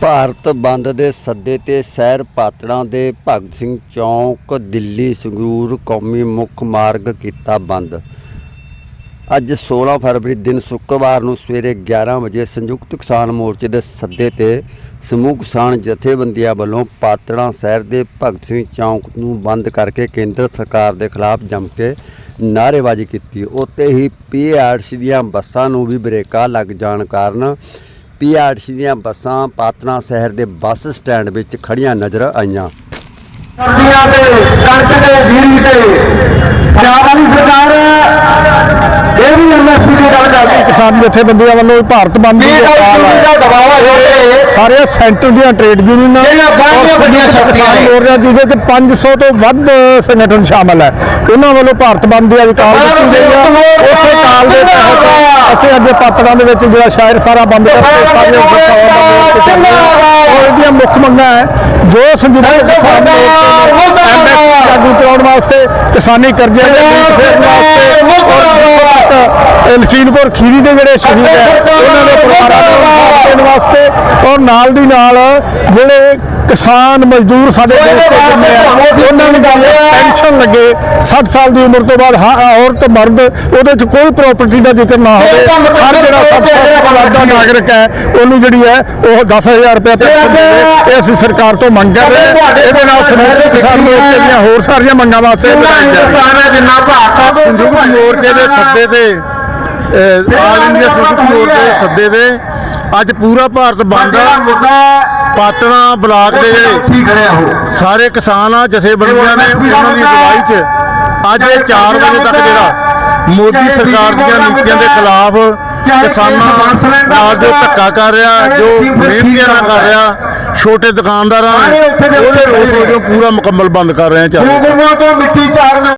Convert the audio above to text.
ਭਾਰਤ ਬੰਦ ਦੇ ਸੱਦੇ ਤੇ ਸ਼ਹਿਰ ਪਾਤੜਾਂ ਦੇ ਭਗਤ ਸਿੰਘ ਚੌਂਕ, ਦਿੱਲੀ ਸੰਗਰੂਰ ਕੌਮੀ ਮੁੱਖ ਮਾਰਗ ਕੀਤਾ ਬੰਦ। ਅੱਜ 16 ਫਰਵਰੀ ਦਿਨ ਸ਼ੁੱਕਰਵਾਰ ਨੂੰ ਸਵੇਰੇ 11 ਵਜੇ ਸੰਯੁਕਤ ਕਿਸਾਨ ਮੋਰਚੇ ਦੇ ਸੱਦੇ ਤੇ ਸਮੂਹ ਕਿਸਾਨ ਜਥੇਬੰਦੀਆਂ ਵੱਲੋਂ ਪਾਤੜਾਂ ਸ਼ਹਿਰ ਦੇ ਭਗਤ ਸਿੰਘ ਚੌਂਕ ਨੂੰ ਬੰਦ ਕਰਕੇ ਕੇਂਦਰ ਸਰਕਾਰ ਦੇ ਖਿਲਾਫ ਜੰਮ ਕੇ ਨਾਅਰੇਬਾਜ਼ੀ ਕੀਤੀ। ਉੱਤੇ ਹੀ ਪੀਆਰਸੀ ਦੀਆਂ ਬੱਸਾਂ ਨੂੰ ਵੀ ਬ੍ਰੇਕਾਂ ਲੱਗ ਜਾਣ ਕਾਰਨ ਪੀਆਰਸੀ ਦੀਆਂ ਬੱਸਾਂ ਪਾਤੜਾਂ ਸ਼ਹਿਰ ਦੇ ਬੱਸ ਸਟੈਂਡ ਵਿੱਚ ਖੜੀਆਂ ਨਜ਼ਰ ਆਈਆਂ। ਸਬਜ਼ੀਆਂ ਤੇ ਕਣਕ ਤੇ ਜੀਰੀ ਤੇ ਪੰਜਾਬ ਵਾਲੀ ਸਰਕਾਰ ਇਹ ਵੀ ਐਮਐਸਪੀ ਦੀ ਗੱਲ ਕਰਦੀ ਕਿਸਾਨ ਜਥੇਬੰਦੀਆਂ ਵੱਲੋਂ ਭਾਰਤ ਬੰਦ ਦੀ ਹੈ ਦਬਾਅ ਹੈ ਸਾਰੇ ਸੈਂਟਰ ਦੀਆਂ ਟ੍ਰੇਡ ਯੂਨੀਅਨਾਂ ਜਿਹੜੀਆਂ ਬਾਹਰਲੀਆਂ ਵੱਡੀਆਂ ਸ਼ਕਤੀਆਂ ਕਿਸਾਨ। ਮੋਰਚਾ ਜਿਹਦੇ ਚ 500 ਤੋਂ ਵੱਧ ਸੰਗਠਨ ਸ਼ਾਮਲ ਹੈ। ਉਹਨਾਂ ਵੱਲੋਂ ਭਾਰਤ ਬੰਦ ਦੀ ਅੱਜ ਕਾਲ ਦਿੱਤੀ ਗਈ ਹੈ। ਅਸੀਂ ਅੱਜ ਪਾਤੜਾਂ ਦੇ ਵਿੱਚ ਜਿਹੜਾ ਸ਼ਹਿਰ ਸਾਰਾ ਬੰਦ ਕਰਕੇ ਔਰ ਇਹਦੀਆਂ ਮੁੱਖ ਮੰਗਾਂ ਹੈ ਜੋ ਸੰਯੁਕਤ ਕਿਸਾਨ ਐਮਐਸਪੀ ਲਾਗੂ ਕਰਾਉਣ ਵਾਸਤੇ ਕਿਸਾਨੀ ਕਰਜ਼ੇ ਦੇ ਲੀਕ ਫੇਰਨ ਵਾਸਤੇ ਔਰ ਲਖੀਮਪੁਰ ਖੀਰੀ ਦੇ ਜਿਹੜੇ ਸ਼ਹੀਦ ਹੈ ਉਹਨਾਂ ਦੇ ਪਰਿਵਾਰਾਂ ਨੂੰ ਦੇਣ ਵਾਸਤੇ ਔਰ ਨਾਲ ਦੀ ਨਾਲ ਜਿਹੜੇ ਕਿਸਾਨ ਮਜ਼ਦੂਰ ਸਾਡੇ ਦੇਸ਼ ਦੇ ਜਿੰਨੇ ਆ। ਉਹਨਾਂ ਨੂੰ ਪੈਨਸ਼ਨ ਲੱਗੇ। 60 ਸਾਲ ਦੀ ਉਮਰ ਤੋਂ ਬਾਅਦ ਹਾ- ਔਰਤ ਮਰਦ ਉਹਦੇ 'ਚ ਕੋਈ ਪ੍ਰਾਪਰਟੀ ਦਾ ਜ਼ਿਕਰ ਨਾ ਹੋਵੇ। ਹਰ ਜਿਹੜਾ 60 ਸਾਲ ਦਾ ਨਾਗਰਿਕ ਹੈ ਉਹਨੂੰ ਜਿਹੜੀ ਹੈ ਉਹ 10000 ਰੁਪਏ ਪੈਨਸ਼ਨ ਦੇਵੇ ਇਹ ਅਸੀਂ ਸਰਕਾਰ ਤੋਂ ਮੰਗ ਕਰ ਰਹੇ ਹਾਂ। ਇਹਦੇ ਨਾਲ ਸੰਯੁਕਤ ਕਿਸਾਨ ਮੋਰਚੇ ਦੀਆਂ ਹੋਰ ਸਾਰੀਆਂ ਮੰਗਾਂ ਵਾਸਤੇ ਹੈ ਹੈ ਜਿੰਨਾ ਭਾਰਤ ਸੰਯੁਕਤ ਮੋਰਚੇ ਦੇ ਸੱਦੇ ਤੇ ਆਲ ਇੰਡੀਆ ਸੰਯੁਕਤ ਮੋਰਚੇ ਦੇ ਸੱਦੇ ਤੇ ਅੱਜ ਪੂਰਾ ਭਾਰਤ ਬੰਦ ਦਾ ਪਾਤਣਾ ਬਲਾਕ ਦੇ ਜਿਹੜੇ ਸਾਰੇ ਕਿਸਾਨ ਆ ਜਥੇਬੰਦੀਆਂ ਨੇ ਉਹਨਾਂ ਦੀ ਅਗਵਾਈ 'ਚ। ਅੱਜ ਇਹ 4 ਵਜੇ ਤੱਕ ਜਿਹੜਾ ਮੋਦੀ ਸਰਕਾਰ ਦੀਆਂ ਨੀਤੀਆਂ ਦੇ ਖਿਲਾਫ ਕਿਸਾਨਾਂ ਨਾਲ ਜੋ ਧੱਕਾ ਕਰ ਰਿਹਾ ਜੋ ਮਿਹਨਤੀਆਂ ਨਾਲ ਕਰ ਰਿਹਾ ਛੋਟੇ ਦੁਕਾਨਦਾਰਾਂ ਉਹਦੇ ਰੋਸ ਵਜੋਂ ਪੂਰਾ ਮੁਕੰਮਲ ਬੰਦ ਕਰ ਰਹੇ ਆ ਤੋਂ ਮਿੱਟੀ ਚਾੜਨਾ